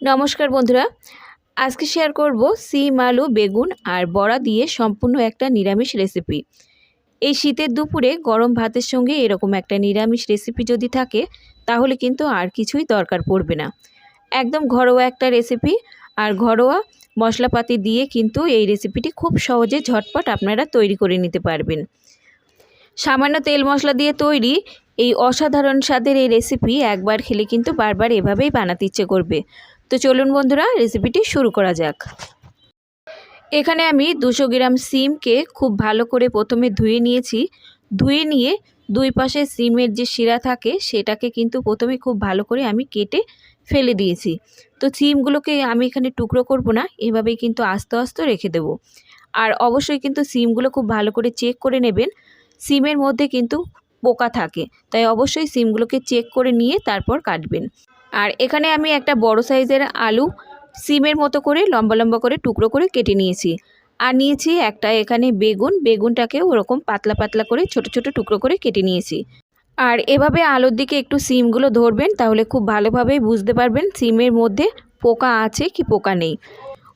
নমস্কার বন্ধুরা। আজকে শেয়ার করব সিম, আলু, বেগুন আর বড়া দিয়ে সম্পূর্ণ একটা নিরামিষ রেসিপি এই শীতের দুপুরে গরম ভাতের সঙ্গে এরকম একটা নিরামিষ রেসিপি যদি থাকে, তাহলে কিন্তু আর কিছুই দরকার পড়বে না। একদম ঘরোয়া একটা রেসিপি আর ঘরোয়া মশলাপাতি দিয়ে কিন্তু এই রেসিপিটি খুব সহজে ঝটপট আপনারা তৈরি করে নিতে পারবেন। সামান্য তেল মশলা দিয়ে তৈরি এই অসাধারণ স্বাদের এই রেসিপি একবার খেলে কিন্তু বারবার এভাবেই বানাতে ইচ্ছে করবে। তো চলুন বন্ধুরা রেসিপিটি শুরু করা যাক। এখানে আমি দুশো গ্রাম সিমকে খুব ভালো করে প্রথমে ধুয়ে নিয়েছি। ধুয়ে নিয়ে দুই পাশে সিমের যে শিরা থাকে, সেটাকে কিন্তু প্রথমে খুব ভালো করে আমি কেটে ফেলে দিয়েছি। তো সিমগুলোকে আমি এখানে টুকরো করব না, এভাবেই কিন্তু আস্তে আস্তে রেখে দেব। আর অবশ্যই কিন্তু সিমগুলো খুব ভালো করে চেক করে নেবেন। সিমের মধ্যে কিন্তু পোকা থাকে, তাই অবশ্যই সিমগুলোকে চেক করে নিয়ে তারপর কাটবেন। আর এখানে আমি একটা বড় সাইজের আলু সিমের মতো করে, লম্বা লম্বা করে, টুকরো করে কেটে নিয়েছি। আর নিয়েছি একটা এখানে বেগুন, বেগুনটাকেও ওরকম পাতলা পাতলা করে, ছোট ছোট টুকরো করে কেটে নিয়েছি। আর এভাবে আলুর দিকে একটু সিমগুলো ধরবেন, তাহলে খুব ভালোভাবে বুঝতে পারবেন সিমের মধ্যে পোকা আছে কি পোকা নেই।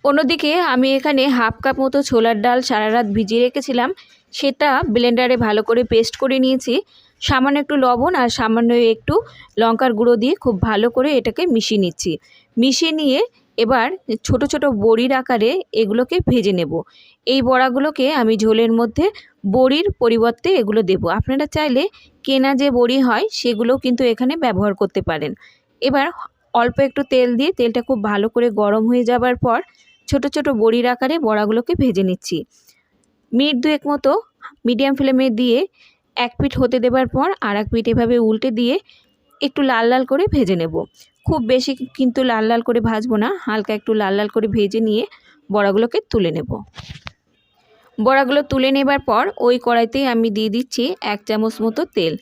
অন্যদিকে আমি এখানে হাফ কাপ মতো ছোলার ডাল সারা রাত ভিজিয়ে রেখেছিলাম, সেটা ব্লেন্ডারে ভালো করে পেস্ট করে নিয়েছি। সামান্য একটু লবণ আর সামান্য একটু লঙ্কার গুঁড়ো দিয়ে খুব ভালো করে এটাকে মিশিয়ে নিচ্ছি। মিশিয়ে নিয়ে এবার ছোট ছোট বড়ির আকারে এগুলোকে ভেজে নেব। এই বড়াগুলোকে আমি ঝোলের মধ্যে বড়ির পরিবর্তে এগুলো দেব। আপনারা চাইলে কেনা যে বড়ি হয় সেগুলোও কিন্তু এখানে ব্যবহার করতে পারেন। এবার অল্প একটু তেল দিয়ে তেলটা খুব ভালো করে গরম হয়ে যাবার পর ছোট ছোট বড়ির আকারে বড়াগুলোকে ভেজে নিচ্ছি। মিনিট দুয়েক মতো মিডিয়াম ফ্লেমে দিয়ে এক পিঠ হতে দেবার পর আর এক পিঠ এভাবে উল্টে দিয়ে একটু লাল লাল করে ভেজে নেব। খুব বেশি কিন্তু লাল লাল করে ভাজবো না, হালকা একটু লাল লাল করে ভেজে নিয়ে বড়াগুলোকে তুলে নেব। বড়াগুলো তুলে নেবার পর ওই কড়াইতেই আমি দিয়ে দিচ্ছি এক চামচ মতো তেল।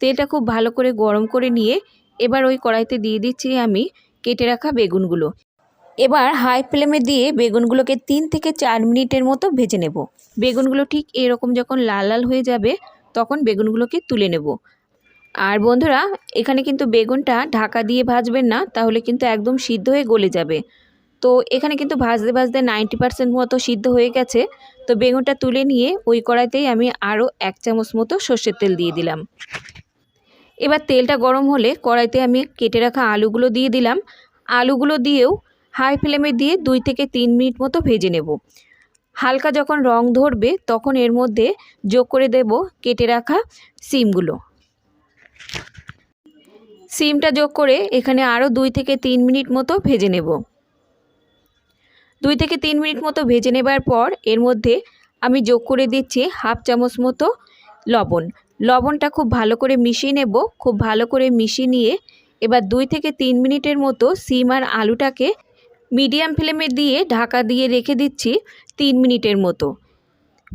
তেলটা খুব ভালো করে গরম করে নিয়ে এবার ওই কড়াইতে দিয়ে দিচ্ছি আমি কেটে রাখা বেগুনগুলো। এবার হাই ফ্লেমে দিয়ে বেগুনগুলোকে তিন থেকে চার মিনিটের মতো ভেজে নেব। বেগুনগুলো ঠিক এরকম যখন লাল লাল হয়ে যাবে তখন বেগুনগুলোকে তুলে নেব। আর বন্ধুরা, এখানে কিন্তু বেগুনটা ঢাকা দিয়ে ভাজবেন না, তাহলে কিন্তু একদম সিদ্ধ হয়ে গলে যাবে। তো এখানে কিন্তু ভাজতে ভাজতে নাইনটি পার্সেন্ট মতো সিদ্ধ হয়ে গেছে। তো বেগুনটা তুলে নিয়ে ওই কড়াইতেই আমি আরও এক চামচ মতো সর্ষের তেল দিয়ে দিলাম। এবার তেলটা গরম হলে কড়াইতে আমি কেটে রাখা আলুগুলো দিয়ে দিলাম। আলুগুলো দিয়েও হাই ফ্লেমে দিয়ে দুই থেকে তিন মিনিট মতো ভেজে নেব। হালকা যখন রং ধরবে, তখন এর মধ্যে যোগ করে দেব কেটে রাখা সিমগুলো। সিমটা যোগ করে এখানে আরও দুই থেকে তিন মিনিট মতো ভেজে নেব। দুই থেকে তিন মিনিট মতো ভেজে নেবার পর এর মধ্যে আমি যোগ করে দিচ্ছি হাফ চামচ মতো লবণ। লবণটা খুব ভালো করে মিশিয়ে নেব, খুব ভালো করে মিশিয়ে নিয়ে এবার দুই থেকে তিন মিনিটের মতো সিম আর আলুটাকে মিডিয়াম ফ্লেমে দিয়ে ঢাকা দিয়ে রেখে দিচ্ছি তিন মিনিটের মতো।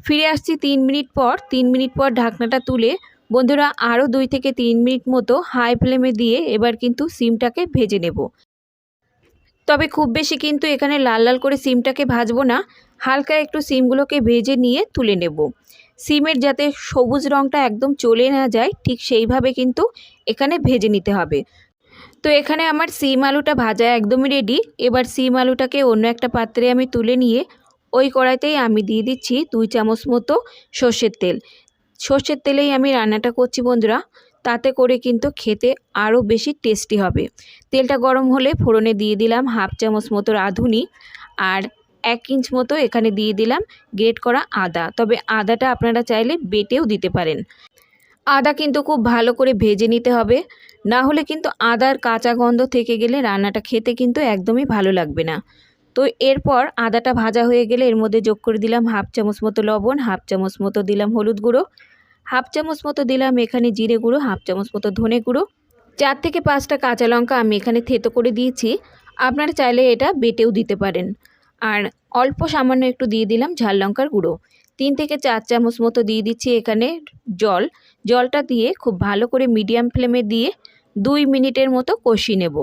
ফিরে আসছি তিন মিনিট পর, তিন মিনিট পর ঢাকনাটা তুলে বন্ধুরা আরও দুই থেকে তিন মিনিট মতো হাই ফ্লেমে দিয়ে এবার কিন্তু সিমটাকে ভেজে নেব। তবে খুব বেশি কিন্তু এখানে লাল লাল করে সিমটাকে ভাজবো না, হালকা একটু সিমগুলোকে ভেজে নিয়ে তুলে নেব। সিমের যাতে সবুজ রঙটা একদম চলে না যায়, ঠিক সেইভাবে কিন্তু এখানে ভেজে নিতে হবে। তো এখানে আমার সিম আলুটা ভাজা একদমই রেডি এবার সিম আলুটাকে অন্য একটা পাত্রে আমি তুলে নিয়ে ওই কড়াইতেই আমি দিয়ে দিচ্ছি দুই চামচ মতো সর্ষের তেল। সর্ষের তেলেই আমি রান্নাটা করছি বন্ধুরা, তাতে করে কিন্তু খেতে আরও বেশি টেস্টি হবে। তেলটা গরম হলে ফোড়নে দিয়ে দিলাম হাফ চামচ মতো রাঁধুনি আর এক ইঞ্চ মতো এখানে দিয়ে দিলাম গ্রেট করা আদা। তবে আদাটা আপনারা চাইলে বেটেও দিতে পারেন। আদা কিন্তু খুব ভালো করে ভেজে নিতে হবে। না হলে কিন্তু আদার কাঁচা গন্ধ থেকে গেলে রান্নাটা খেতে কিন্তু একদমই ভালো লাগবে না। তো এরপর আদাটা ভাজা হয়ে গেলে এর মধ্যে যোগ করে দিলাম হাফ চামচ মতো লবণ, হাফ চামচ মতো দিলাম হলুদ গুঁড়ো, হাফ চামচ মতো দিলাম এখানে জিরে গুঁড়ো, হাফ চামচ মতো ধনে গুঁড়ো। চার থেকে পাঁচটা কাঁচা লঙ্কা আমি এখানে থেতো করে দিয়েছি। আপনারা চাইলে এটা বেটেও দিতে পারেন। আর অল্প সামান্য একটু দিয়ে দিলাম ঝাল লঙ্কার গুঁড়ো। তিন থেকে চার চামচ মতো দিয়ে দিচ্ছি এখানে জল। জলটা দিয়ে খুব ভালো করে মিডিয়াম ফ্লেমে দিয়ে দুই মিনিটের মতো কষিয়ে নেব।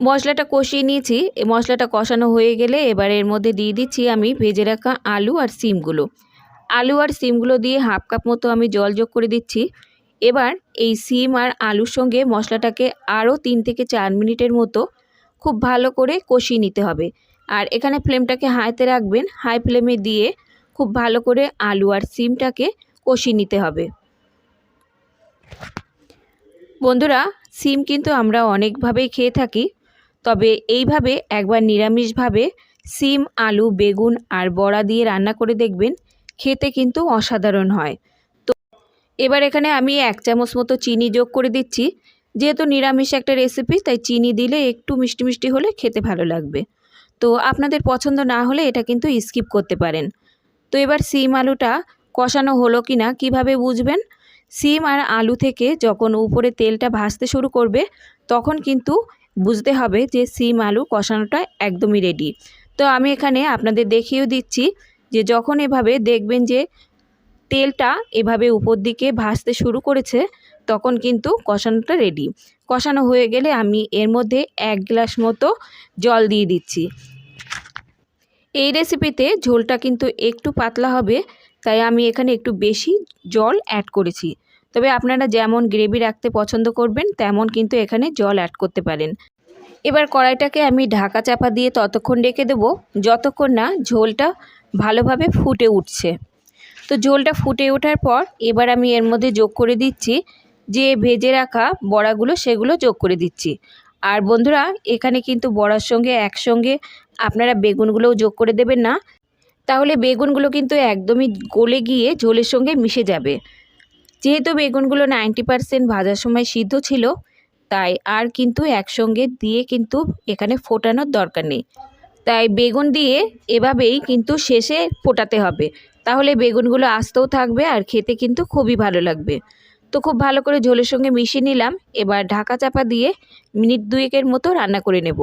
মশলাটা কষিয়ে নিয়েছি। মশলাটা কষানো হয়ে গেলে এবার এর মধ্যে দিয়ে দিচ্ছি আমি ভেজে রাখা আলু আর সিমগুলো। আলু আর সিমগুলো দিয়ে হাফ কাপ মতো আমি জল যোগ করে দিচ্ছি। এবার এই সিম আর আলুর সঙ্গে মশলাটাকে আরও তিন থেকে চার মিনিটের মতো খুব ভালো করে কষিয়ে নিতে হবে। আর এখানে ফ্লেমটাকে হাইতে রাখবেন। হাই ফ্লেমে দিয়ে খুব ভালো করে আলু আর সিমটাকে কষিয়ে নিতে হবে। বন্ধুরা, সিম কিন্তু আমরা অনেকভাবেই খেয়ে থাকি, তবে এইভাবে একবার নিরামিষভাবে সিম, আলু, বেগুন আর বড়া দিয়ে রান্না করে দেখবেন, খেতে কিন্তু অসাধারণ হয়। তো এবার এখানে আমি এক চামচ মতো চিনি যোগ করে দিচ্ছি। যেহেতু নিরামিষ একটা রেসিপি তাই চিনি দিলে একটু মিষ্টি মিষ্টি হলে খেতে ভালো লাগবে। তো আপনাদের পছন্দ না হলে এটা কিন্তু স্কিপ করতে পারেন। তো এবার সিম আলুটা কষানো হলো কি না কীভাবে বুঝবেন? সিম আর আলু থেকে যখন উপরে তেলটা ভাজতে শুরু করবে, তখন কিন্তু বুঝতে হবে যে সিম আলু কষানোটা একদমই রেডি তো আমি এখানে আপনাদের দেখিয়েও দিচ্ছি যে যখন এভাবে দেখবেন যে তেলটা এভাবে উপর দিকে ভাজতে শুরু করেছে, তখন কিন্তু কষানোটা রেডি কষানো হয়ে গেলে আমি এর মধ্যে এক গ্লাস মতো জল দিয়ে দিচ্ছি। এই রেসিপিতে ঝোলটা কিন্তু একটু পাতলা হবে, তাই আমি এখানে একটু বেশি জল অ্যাড করেছি। তবে আপনারা যেমন গ্রেভি রাখতে পছন্দ করবেন, তেমন কিন্তু এখানে জল অ্যাড করতে পারেন। এবার কড়াইটাকে আমি ঢাকা চাপা দিয়ে ততক্ষণ রেখে দেবো, যতক্ষণ না ঝোলটা ভালোভাবে ফুটে উঠছে। তো ঝোলটা ফুটে ওঠার পর এবার আমি এর মধ্যে যোগ করে দিচ্ছি, যে ভেজে রাখা বড়াগুলো সেগুলো যোগ করে দিচ্ছি। আর বন্ধুরা, এখানে কিন্তু বড়ার সঙ্গে একসঙ্গে আপনারা বেগুনগুলোও যোগ করে দেবেন না। তাহলে বেগুনগুলো কিন্তু একদমই গলে গিয়ে ঝোলের সঙ্গে মিশে যাবে। যেহেতু বেগুনগুলো নাইনটি পারসেন্ট ভাজার সময় সিদ্ধ ছিল, তাই আর কিন্তু একসঙ্গে দিয়ে কিন্তু এখানে ফোটানোর দরকার নেই। তাই বেগুন দিয়ে এভাবেই কিন্তু শেষে ফোটাতে হবে। তাহলে বেগুনগুলো আস্তেও থাকবে আর খেতে কিন্তু খুবই ভালো লাগবে। তো খুব ভালো করে ঝোলের সঙ্গে মিশিয়ে নিলাম। এবার ঢাকা চাপা দিয়ে মিনিট দুয়েকের মতো রান্না করে নেব।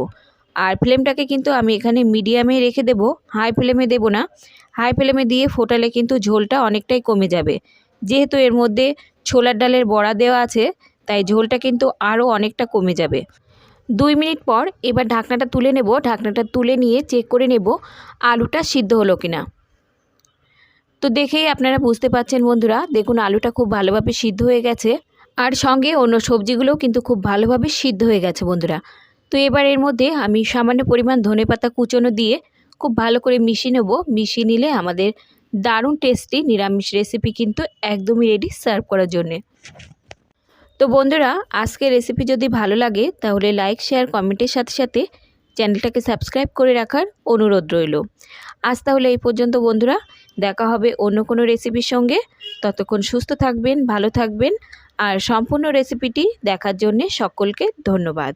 আর ফ্লেমটাকে কিন্তু আমি এখানে মিডিয়ামে রেখে দেব। হাই ফ্লেমে দেব না। হাই ফ্লেমে দিয়ে ফোটালে কিন্তু ঝোলটা অনেকটাই কমে যাবে। যেহেতু এর মধ্যে ছোলার ডালের বড়া দেওয়া আছে, তাই ঝোলটা কিন্তু আরও অনেকটা কমে যাবে। দুই মিনিট পর এবার ঢাকনাটা তুলে নেব। ঢাকনাটা তুলে নিয়ে চেক করে নেব আলুটা সিদ্ধ হলো কিনা। তো দেখেই আপনারা বুঝতে পাচ্ছেন বন্ধুরা, দেখুন আলুটা খুব ভালোভাবে সিদ্ধ হয়ে গেছে। আর সঙ্গে অন্য সবজিগুলোও কিন্তু খুব ভালোভাবে সিদ্ধ হয়ে গেছে বন্ধুরা। তো এবার এর মধ্যে আমি সামান্য পরিমাণ ধনে পাতা কুচনো দিয়ে খুব ভালো করে মিশিয়ে নেব। মিশিয়ে নিলে আমাদের দারুণ টেস্টি নিরামিষ রেসিপি কিন্তু একদমই রেডি সার্ভ করার জন্যে। তো বন্ধুরা, আজকের রেসিপি যদি ভালো লাগে, তাহলে লাইক শেয়ার কমেন্টের সাথে সাথে চ্যানেলটাকে সাবস্ক্রাইব করে রাখার অনুরোধ রইল। আজ তাহলে এই পর্যন্ত বন্ধুরা, দেখা হবে অন্য কোনো রেসিপির সঙ্গে। ততক্ষণ সুস্থ থাকবেন, ভালো থাকবেন, আর সম্পূর্ণ রেসিপিটি দেখার জন্যে সকলকে ধন্যবাদ।